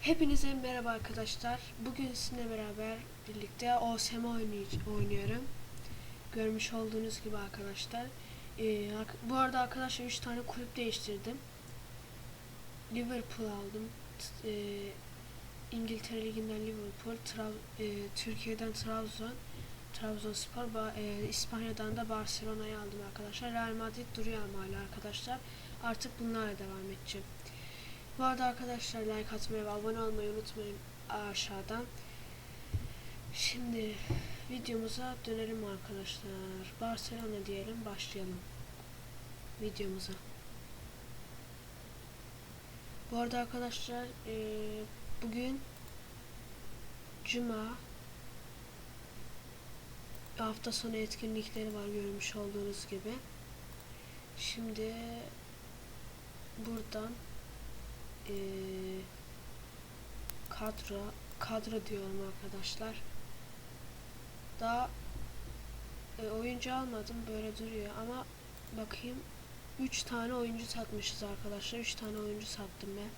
Hepinize merhaba arkadaşlar. Bugün sizinle beraber birlikte OSM oynuyorum. Görmüş olduğunuz gibi arkadaşlar. Ee, bu arada arkadaşlar 3 tane kulüp değiştirdim. Liverpool aldım. Ee, İngiltere Ligi'nden Liverpool, Tra- ee, Türkiye'den Trabzon, Trabzonspor, ba- ee, İspanya'dan da Barcelona'yı aldım arkadaşlar. Real Madrid duruyor ama hala arkadaşlar. Artık bunlarla devam edeceğim. Bu arada arkadaşlar like atmayı ve abone olmayı unutmayın aşağıdan. Şimdi videomuza dönelim arkadaşlar. Barcelona diyelim başlayalım videomuza. Bu arada arkadaşlar eee, bugün Cuma hafta sonu etkinlikleri var görmüş olduğunuz gibi. Şimdi buradan eee, kadro kadro diyorum arkadaşlar. Daha e, oyuncu almadım böyle duruyor ama bakayım 3 tane oyuncu satmışız arkadaşlar. 3 tane oyuncu sattım ben.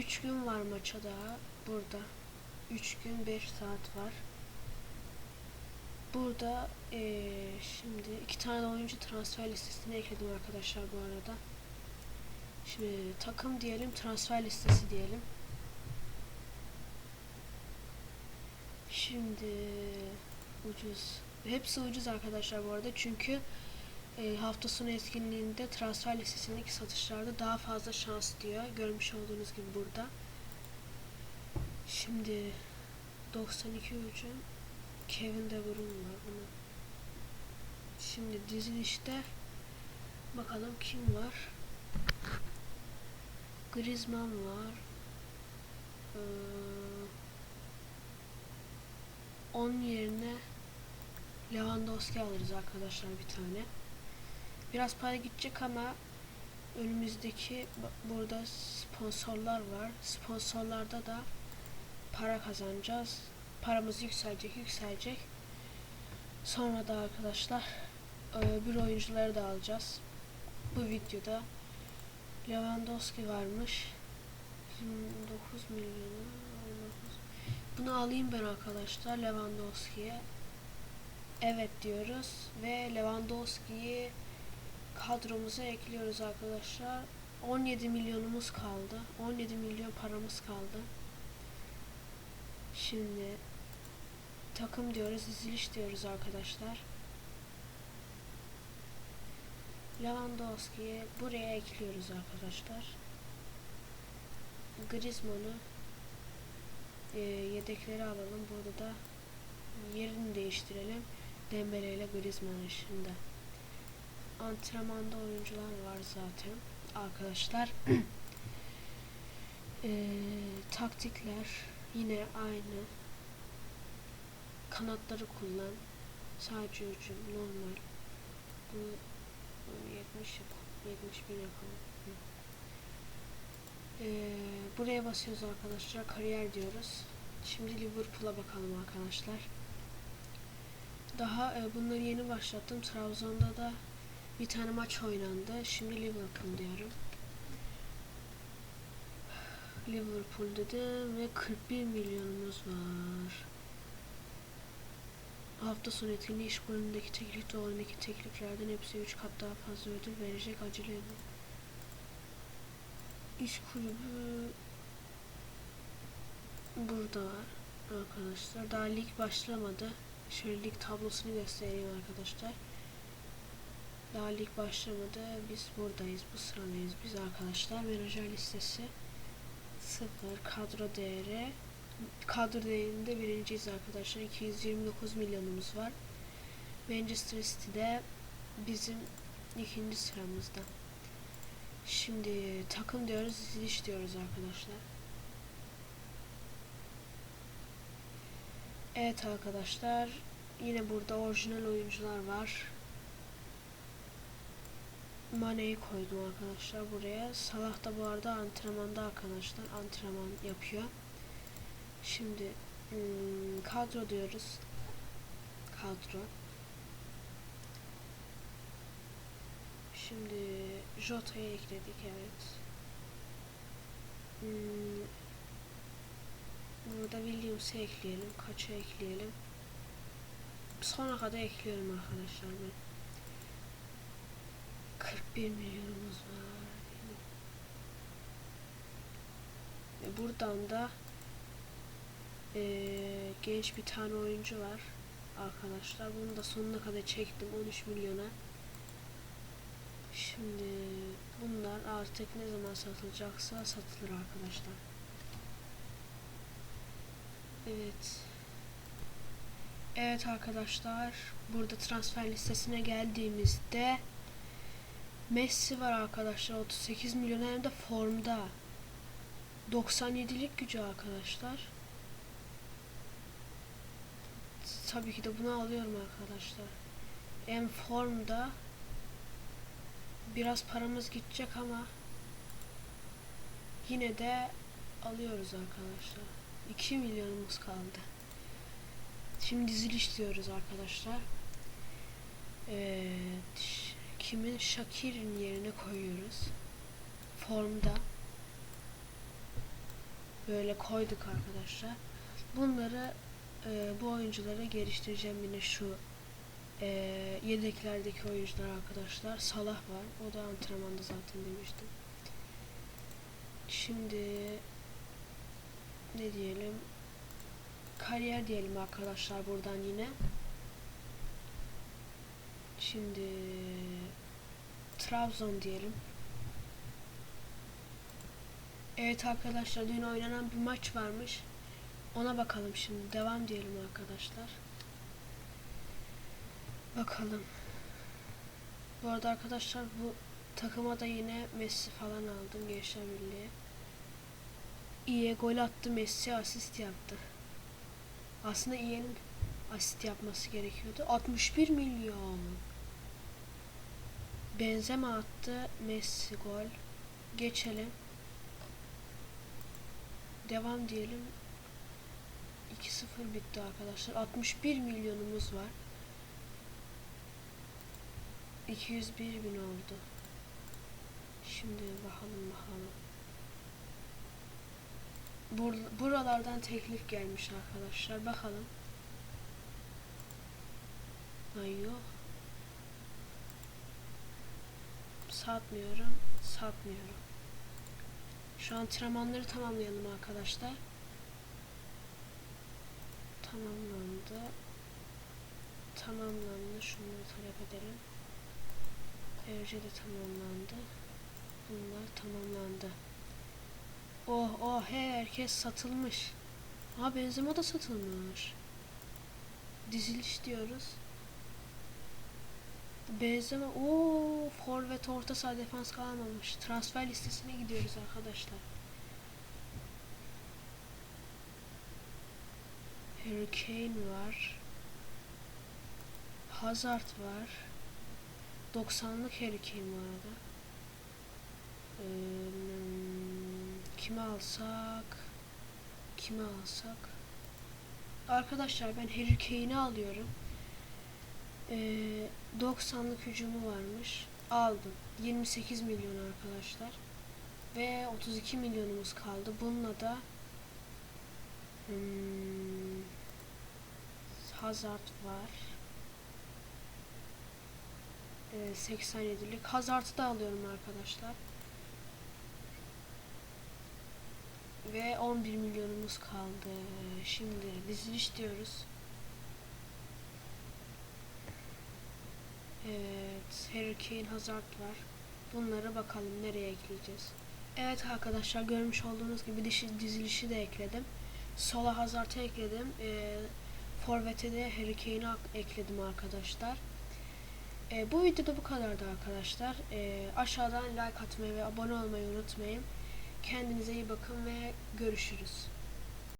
3 gün var maça daha burada. 3 gün 5 saat var. Burada eee, şimdi iki tane oyuncu transfer listesine ekledim arkadaşlar bu arada. Şimdi takım diyelim, transfer listesi diyelim. Şimdi ucuz. Hepsi ucuz arkadaşlar bu arada çünkü e, hafta sonu etkinliğinde transfer listesindeki satışlarda daha fazla şans diyor. Görmüş olduğunuz gibi burada. Şimdi 92 ucu Kevin De Bruyne var bunu. Şimdi dizilişte bakalım kim var? Griezmann var. Ee, 10 yerine Lewandowski alırız arkadaşlar bir tane. Biraz para gidecek ama önümüzdeki burada sponsorlar var. Sponsorlarda da para kazanacağız. Paramız yükselecek, yükselecek. Sonra da arkadaşlar bir oyuncuları da alacağız. Bu videoda Lewandowski varmış. 29 milyon. 19. Bunu alayım ben arkadaşlar Lewandowski'ye. Evet diyoruz ve Lewandowski'yi kadromuza ekliyoruz arkadaşlar. 17 milyonumuz kaldı. 17 milyon paramız kaldı. Şimdi takım diyoruz, diziliş diyoruz arkadaşlar. Lewandowski'yi buraya ekliyoruz arkadaşlar. Griezmann'ı e, yedekleri alalım. Burada da yerini değiştirelim. Dembele ile Griezmann şimdi. Antrenmanda oyuncular var zaten. Arkadaşlar e, taktikler yine aynı. Kanatları kullan. Sadece hücum normal. Bu 70 70 bin yapalım. Ee, buraya basıyoruz arkadaşlar. Kariyer diyoruz. Şimdi Liverpool'a bakalım arkadaşlar. Daha e, bunları yeni başlattım. Trabzon'da da bir tane maç oynandı. Şimdi Liverpool diyorum. Liverpool dedim ve 41 milyonumuz var. Hafta sonu etkinliği iş bölümündeki teklif doğrundaki tekliflerden hepsi 3 kat daha fazla ödül verecek acele edin. İş kulübü burada var arkadaşlar. Daha lig başlamadı. Şöyle lig tablosunu göstereyim arkadaşlar. Daha lig başlamadı. Biz buradayız. Bu sıradayız biz arkadaşlar. Menajer listesi 0 kadro değeri kadro değerinde birinciyiz arkadaşlar. 229 milyonumuz var. Manchester City'de bizim ikinci sıramızda. Şimdi takım diyoruz, diziliş diyoruz arkadaşlar. Evet arkadaşlar, yine burada orijinal oyuncular var. Mane'yi koydum arkadaşlar buraya. Salah da bu arada antrenmanda arkadaşlar. Antrenman yapıyor. Şimdi hmm, kadro diyoruz. Kadro. Şimdi Jota'yı ekledik evet. Hmm, Burada Williams'ı ekleyelim. Kaça ekleyelim? Sona kadar ekliyorum arkadaşlar ben. 41 milyonumuz var. Ve buradan da eee, genç bir tane oyuncu var arkadaşlar. Bunu da sonuna kadar çektim 13 milyona. Şimdi bunlar artık ne zaman satılacaksa satılır arkadaşlar. Evet. Evet arkadaşlar burada transfer listesine geldiğimizde Messi var arkadaşlar 38 milyon hem de formda 97'lik gücü arkadaşlar tabii ki de bunu alıyorum arkadaşlar hem formda biraz paramız gidecek ama yine de alıyoruz arkadaşlar 2 milyonumuz kaldı şimdi diziliş diyoruz arkadaşlar ş- Kimin Shakir'in yerine koyuyoruz. Formda. Böyle koyduk arkadaşlar. Bunları e, bu oyuncuları geliştireceğim yine şu e, yedeklerdeki oyuncular arkadaşlar. Salah var. O da antrenmanda zaten demiştim. Şimdi ne diyelim? Kariyer diyelim arkadaşlar buradan yine. Şimdi Trabzon diyelim. Evet arkadaşlar dün oynanan bir maç varmış. Ona bakalım şimdi. Devam diyelim arkadaşlar. Bakalım. Bu arada arkadaşlar bu takıma da yine Messi falan aldım Gençler Birliği. İyi gol attı Messi asist yaptı. Aslında İyi'nin asist yapması gerekiyordu. 61 milyon. Benzema attı. Messi gol. Geçelim. Devam diyelim. 2-0 bitti arkadaşlar. 61 milyonumuz var. 201 bin oldu. Şimdi bakalım bakalım. Bur buralardan teklif gelmiş arkadaşlar. Bakalım. Ay yok. Satmıyorum. Satmıyorum. Şu antrenmanları tamamlayalım arkadaşlar. Tamamlandı. Tamamlandı. Şunları talep edelim. Ayrıca de tamamlandı. Bunlar tamamlandı. Oh oh he herkes satılmış. Ha Benzema da satılmış. Diziliş diyoruz. Benzema o forvet orta saha defans kalmamış. Transfer listesine gidiyoruz arkadaşlar. Harry Kane var. Hazard var. 90'lık Harry Kane bu arada. Ee, kimi alsak? Kimi alsak? Arkadaşlar ben Harry alıyorum. Ee, 90'lık hücumu varmış. Aldım. 28 milyon arkadaşlar. Ve 32 milyonumuz kaldı. Bununla da hmm, Hazard var. Ee, 87'lik. Hazard'ı da alıyorum arkadaşlar. Ve 11 milyonumuz kaldı. Şimdi diziliş diyoruz. Evet, Harry Kane, Hazard var. Bunlara bakalım nereye ekleyeceğiz. Evet arkadaşlar görmüş olduğunuz gibi dizilişi de ekledim. Sola Hazard'ı ekledim. E, Forvet'e Harry Kane'i ekledim arkadaşlar. E, bu videoda bu kadardı arkadaşlar. E, aşağıdan like atmayı ve abone olmayı unutmayın. Kendinize iyi bakın ve görüşürüz.